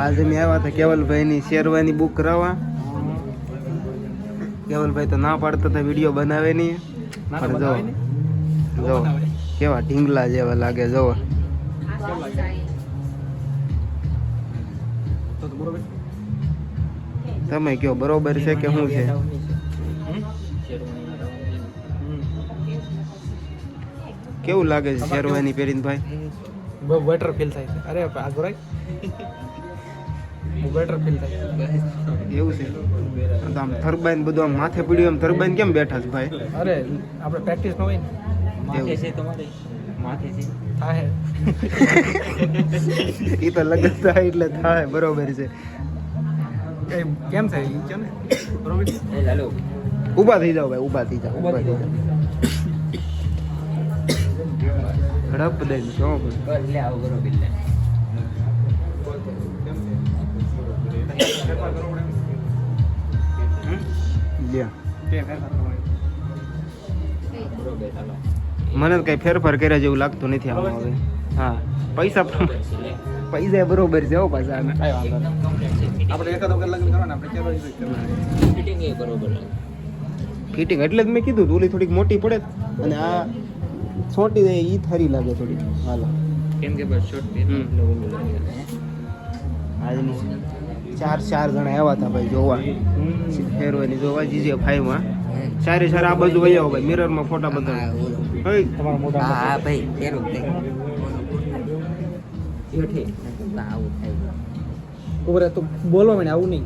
આજે મેં આવ્યા હતા કેવલભાઈની શેરવાની બુક કરાવવા. કેવલભાઈ તો ના પાડતા હતા વીડિયો બનાવે નહીં. પણ જો જો કેવા ઢીંગલા જેવા લાગે જો. તમે કયો બરોબર છે કે શું છે? કેવું લાગે છે શેરવાની પહેરીને ભાઈ? બહુ બેટર ફીલ થાય છે. અરે આ બેટર ફીલ થાય. એવું છે. તો આમ થરબાઈન બધું આમ માથે પડ્યું એમ થરબાઈન કેમ બેઠા છે ભાઈ? અરે આપણે પ્રેક્ટિસ ન હોય ને. માથે છે. થાય એ તો લગન થાય એટલે થાય બરોબર છે. કેમ થાય? ઈ કહો ને બરોબર છે? ઊભા થઈ જાઓ ભાઈ ઊભા થઈ જાઓ ઊભા થઈ જાઓ. ઝડપ દઈને જો ભાઈ. લ્યો. કે ફેરફાર. મને તો કઈ ફેરફાર કર્યા જેવું લાગતું નથી આમાં હવે. હા પૈસા પૈસા બરોબર છે હો પાછા. આપણે એકાદ વખત લગ્ન કરવાના આપણે ફિટિંગ એટલે જ મેં કીધું ઓલી થોડીક મોટી પડે અને આ છોટી જાય થરી થારી લાગે થોડી હાલો. આજની ચાર ચાર જણા આવ્યા હતા ભાઈ જોવા. ફેરવાની જોવા જીજે ફાઈવમાં સારી સારી આ બાજુ વહી આવો ભાઈ મિરરમાં ફોટા બધા તમારા હા ભાઈ કેરું ઉભરે તો બોલવા મને આવું નહીં.